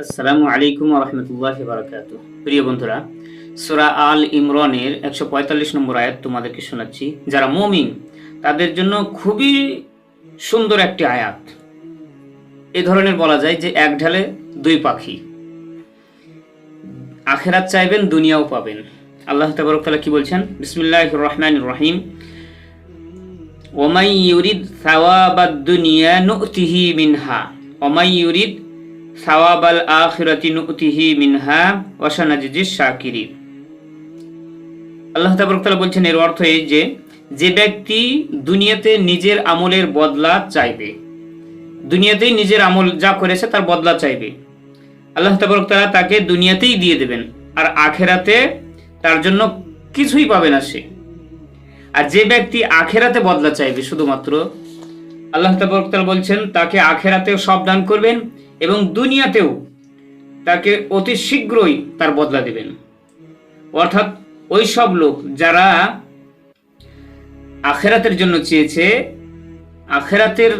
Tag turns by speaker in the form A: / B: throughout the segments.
A: আসসালামু আলাইকুম রহমতুল্লাহ বারাকাত প্রিয় বন্ধুরা, সুরা আল ইমরানের একশো পঁয়তাল্লিশ নম্বর আয়াত তোমাদেরকে শোনাচ্ছি। যারা মমিন, তাদের জন্য খুবই সুন্দর একটি আয়াত। এ ধরনের বলা যায় যে, এক ঢালে দুই পাখি। আখেরাত চাইবেন, দুনিয়াও পাবেন। আল্লাহ তাবারকাল্লাহ কি বলছেন? বিসমুল্লাহ রহমান রহিম। ওমাই ইউরিদ সাওয়াবাদ দুনিয়া নুতিহি মিনহা। ওমাই ইউরিদ সাওয়াবাল আখিরাতি নুতিহি মিনহা ওয়াসানাজিজিস শাকিরিন আল্লাহ তাবারকাল্লাহ বলছেন, এর অর্থ এই যে যে ব্যক্তি দুনিয়াতে নিজের আমলের বদলা চাইবে, দুনিয়াতেই নিজের আমল যা করেছে তার বদলা চাইবে, আল্লাহ তাবারকাল্লাহ তাকে দুনিয়াতেই দিয়ে দেবেন, আর আখেরাতে তার জন্য কিছুই পাবে না সে। আর যে ব্যক্তি আখেরাতে বদলা চাইবে শুধুমাত্র আল্লাহ তাবরকাল বলছেন, তাকে আখেরাতেও সব দান করবেন এবং দুনিয়াতেও তাকে অতি শীঘ্রই তার বদলা দেবেন। অর্থাৎ ওই সব লোক যারা আখেরাতের জন্য চেয়েছে, আখেরাতের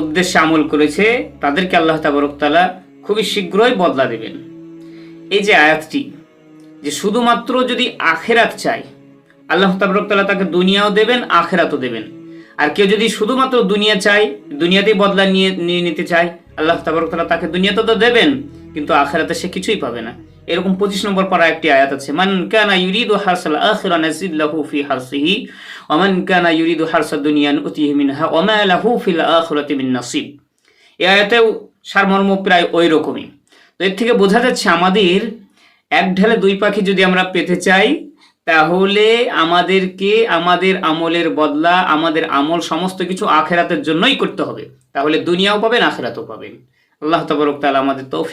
A: উদ্দেশ্যে আমল করেছে, তাদেরকে আল্লাহ তাবরকতালা খুবই শীঘ্রই বদলা দেবেন। এই যে আয়াতটি, যে শুধুমাত্র যদি আখেরাত চায়, আল্লাহ তাবরকতালা তাকে দুনিয়াও দেবেন, আখেরাতও দেবেন। আর কেউ যদি শুধুমাত্র দুনিয়া চায়, দুনিয়াতেই বদলা নিয়ে নিয়ে নিতে চায়, আল্লাহ তাবরকতালা তাকে দুনিয়াতে তো দেবেন, কিন্তু আখেরাতে সে কিছুই পাবে না। এরকম পঁচিশ নম্বর পারা একটি আয়াত আছে, মান কানা ইউরিদু হারসাল আখিরা নাজিল্লাহু ফি হারসিহি, ওয়া মান কানা ইউরিদু হারসাদ দুনিয়া নুতিহি মিনহা, ওয়া মা লাহু ফিল আখিরাতি মিন নাসিব। এই আয়াতেও সারমর্ম প্রায় ওই রকমই। তো এর থেকে বোঝা যাচ্ছে আমাদের এক ঢালে দুই পাখি যদি আমরা পেতে চাই তাহলে আমাদেরকে আমাদের আমলের বদলা, আমাদের আমল সমস্ত কিছু আখেরাতের জন্যই করতে হবে। তাহলে দুনিয়াও পাবেন, আখেরাতও পাবেন। আল্লাহ তবরক আমাদের তৌফিক